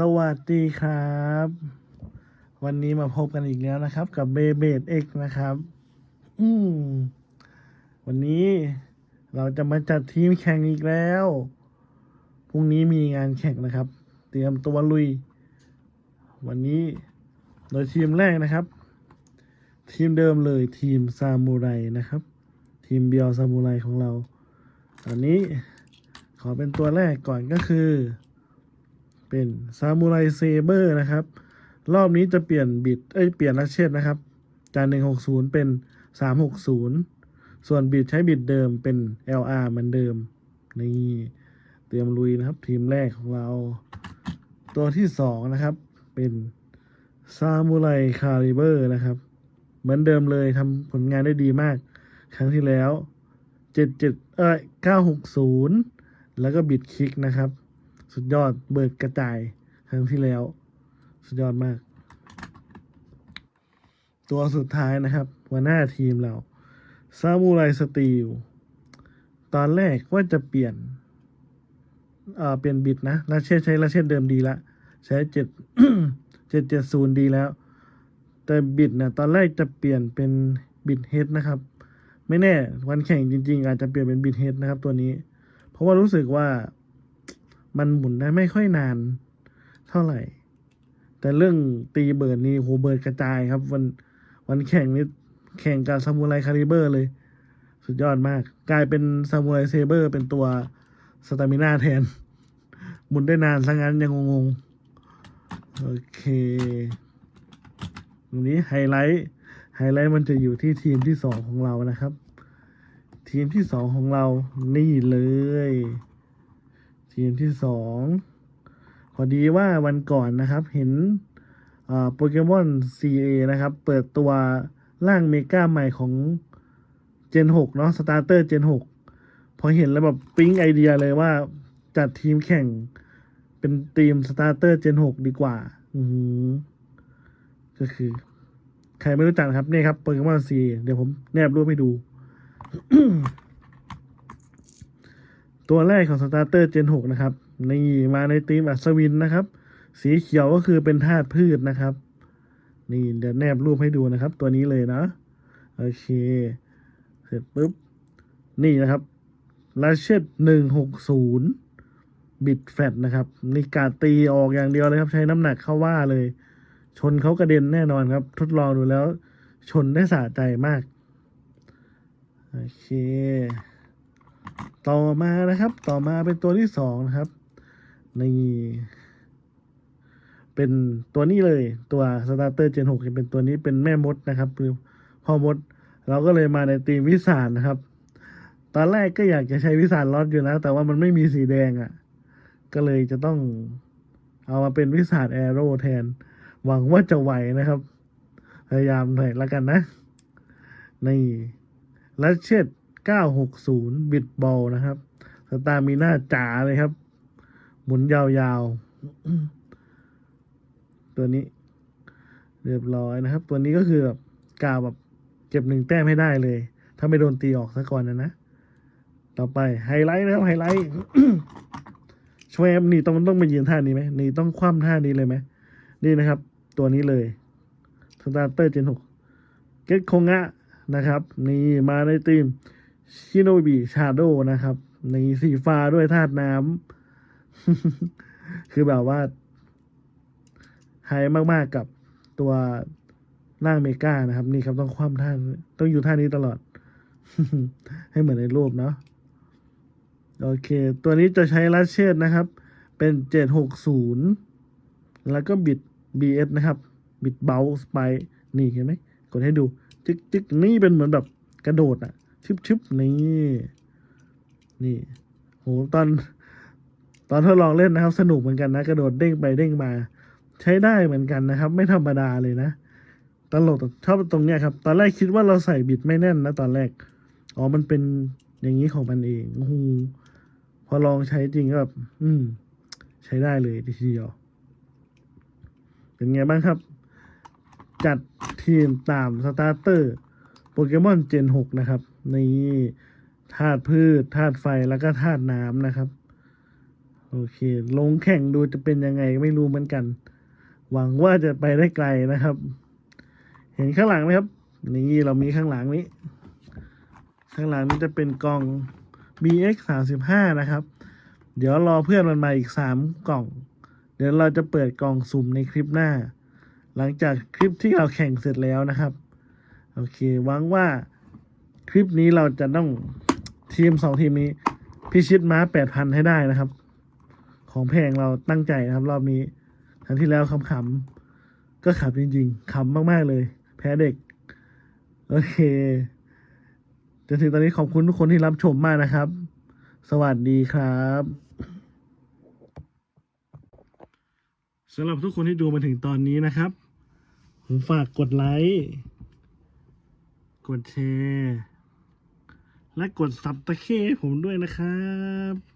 สวัสดีครับ วันนี้มาพบกันอีกแล้วนะครับ กับเบเบดเอ็กนะครับ อืมวันนี้เราจะมาจัดทีมแข่งอีกแล้ว พรุ่งนี้มีงานแข่งนะครับ เตรียมตัวลุย วันนี้โดยทีมแรกนะครับ ทีมเดิมเลยทีมซามูไรนะครับ ทีมเบียวซามูไรของเรา ตอนนี้ขอเป็นตัวแรกก่อนก็คือ เป็นซามูไรเซเบอร์นะครับ รอบนี้จะเปลี่ยนบิดเอ้ยเปลี่ยนลักเชตนะครับ จาก160 เป็น 360 ส่วนบิดใช้บิดเดิมเป็น LR เหมือนเดิม นี่เตรียมลุยนะครับ ทีมแรกของเรา ตัวที่สองนะครับ เป็นซามูไรคาลิเบอร์นะครับ เหมือนเดิมเลยทำผลงานได้ดีมาก ครั้งที่แล้ว 77 เอ้ย960 แล้วก็บิดคลิกนะครับ สุดยอดเบิดกระจายครั้งที่แล้ว สุดยอดมาก ตัวสุดท้ายนะครับหัวหน้าทีมเราซามูไรสตีลตอนแรกว่าจะเปลี่ยนเอ่อเปลี่ยนบิดนะลาเช่ใช้ลาเช่เดิมดีละ ใช้เจ็ดเจ็ดเจ็ดศูนย์ดีแล้ว แต่บิดเนี่ยตอนแรกจะเปลี่ยนเป็นบิดเฮดนะครับ ไม่แน่วันแข่งจริง ๆ อาจจะเปลี่ยนเป็นบิดเฮดนะครับตัวนี้ เพราะว่ารู้สึกว่า มันหมุนได้ไม่ค่อยนาน เท่าไหร่ แต่เรื่องตีเบิร์ดนี่โหเบิร์ดกระจายครับ วันวันแข่งนี่แข่งกับซามูไรคาลิเบอร์เลย สุดยอดมาก กลายเป็นซามูไรเซเบอร์ เป็นตัวสตามินาแทน หมุนได้นานซะงั้นยังงงๆ โอเคตรงนี้ไฮไลท์ไฮไลท์มันจะอยู่ที่ทีมที่สองของเรานะครับ ทีมที่สองของเรานี่เลย ทีมที่สองพอดีว่าวันก่อนนะครับ เห็นโปเกมอน CA นะครับ เปิดตัวร่างเมกาใหม่ของ Gen 6 เนาะสตาร์เตอร์ Gen 6 พอเห็นแล้วแบบปิ๊งไอเดียเลยว่าจัดทีมแข่งเป็นทีมสตาร์เตอร์ Gen 6 ดีกว่า อือหือก็คือ ใครไม่รู้จักนะครับ นี่ครับโปเกมอน CA เดี๋ยวผมแนบรูปให้ดู ตัวแรกของสตาร์เตอร์ Gen 6นะครับนี่มาในทีมอัศวินนะครับ สีเขียวก็คือเป็นธาตุพืชนะครับ นี่เดี๋ยวแนบรูปให้ดูนะครับ ตัวนี้เลยนะ โอเค เสร็จปุ๊บ นี่นะครับลาเชตหนึ่งหกศูนย์บิดแฟตนะครับนี่การตีออกอย่างเดียวเลยครับ ใช้น้ำหนักเข้าว่าเลย ชนเขากระเด็นแน่นอนครับ ทดลองดูแล้ว ชนได้สะใจมาก โอเค ต่อมานะครับ ต่อมาเป็นตัวที่สองนะครับนี่เป็นตัวนี้เลยตัวสตาร์เตอร์เจนหกเป็นตัวนี้เป็นแม่มดนะครับคือพ่อมด เราก็เลยมาในตีมวิสานนะครับ ตอนแรกก็อยากจะใช้วิสานล็อตอยู่นะแต่ว่ามันไม่มีสีแดงอะ่ะ ก็เลยจะต้องเอามาเป็นวิสานแอโร่แทน หวังว่าจะไหวนะครับ พยายามหน่อยละกันนะ นี่ลัชเชต 960 บิดบอลนะครับ สตามีหน้าจ๋าเลยครับ หมุนยาวๆ ตัวนี้ เรียบร้อยนะครับ ตัวนี้ก็คือแบบกาวแบบเก็บหนึ่งแต้มให้ได้เลย ถ้าไม่โดนตีออกซะก่อนนะนะ ต่อไปไฮไลท์นะครับไฮไลท์ชวมนี่ต้องต้องมายืนท่านี้ไหมนี่ต้องคว่ำท่านี้เลยไหมนี่นะครับ ตัวนี้เลยสตาร์เตอร์เจนหกเกตโคงะนะครับ นี่มาในทีม ชิโนบิชาโดนะครับในสีฟ้าด้วยธาตุน้ำ คือแบบว่าไฮมากๆกับตัวร่างเมกานะครับ นี่ครับต้องคว่ำท่านต้องอยู่ท่านี้ตลอด ให้เหมือนในรูปเนาะโอเค ตัวนี้จะใช้ลัชเชตนะครับ เป็นเจ็ดหกศูนย์แล้วก็บิด BS นะครับ บิดเบลสไปนี่เห็นไหมกดให้ดู จึ๊กจึ๊กนี่เป็นเหมือนแบบกระโดดอะ ชึบชึบนี่ นี่โหตอนตอนทดลองเล่นนะครับ สนุกเหมือนกันนะ กระโดดเด้งไปเด้งมา ใช้ได้เหมือนกันนะครับ ไม่ธรรมดาเลยนะตลกชอบตรงเนี้ยครับ ตอนแรกคิดว่าเราใส่บิดไม่แน่นนะตอนแรกอ๋อมันเป็นอย่างนี้ของมันเองโอ้พอลองใช้จริงก็แบบอืม ใช้ได้เลยทีเดียว เป็นไงบ้างครับ จัดทีมตามสตาร์เตอร์โปเกมอนเจน 6 นะครับ นี่ธาตุพืชธาตุไฟแล้วก็ธาตุน้ำนะครับ โอเค ลงแข่งดูจะเป็นยังไงไม่รู้เหมือนกัน หวังว่าจะไปได้ไกลนะครับ เห็นข้างหลังไหมครับ นี่เรามีข้างหลังนี้ ข้างหลังนี้จะเป็นกล่อง BX สามสิบห้านะครับ เดี๋ยวรอเพื่อนมันมาอีกสามกล่อง เดี๋ยวเราจะเปิดกล่องสุ่มในคลิปหน้า หลังจากคลิปที่เราแข่งเสร็จแล้วนะครับ โอเคหวังว่า คลิปนี้เราจะต้องทีมสองทีมนี้ พิชิตม้าแปดพันให้ได้นะครับ ของแพงเราตั้งใจนะครับ รอบนี้ครั้งที่แล้วขำๆก็ขำจริงๆขำมากๆเลย แพ้เด็ก โอเคจนถึงตอนนี้ขอบคุณทุกคนที่รับชมมากนะครับ สวัสดีครับสำหรับทุกคนที่ดูมาถึงตอนนี้นะครับ ผมฝากกดไลค์ กดแชร์ และกดซับตะเข้ผมด้วยนะครับ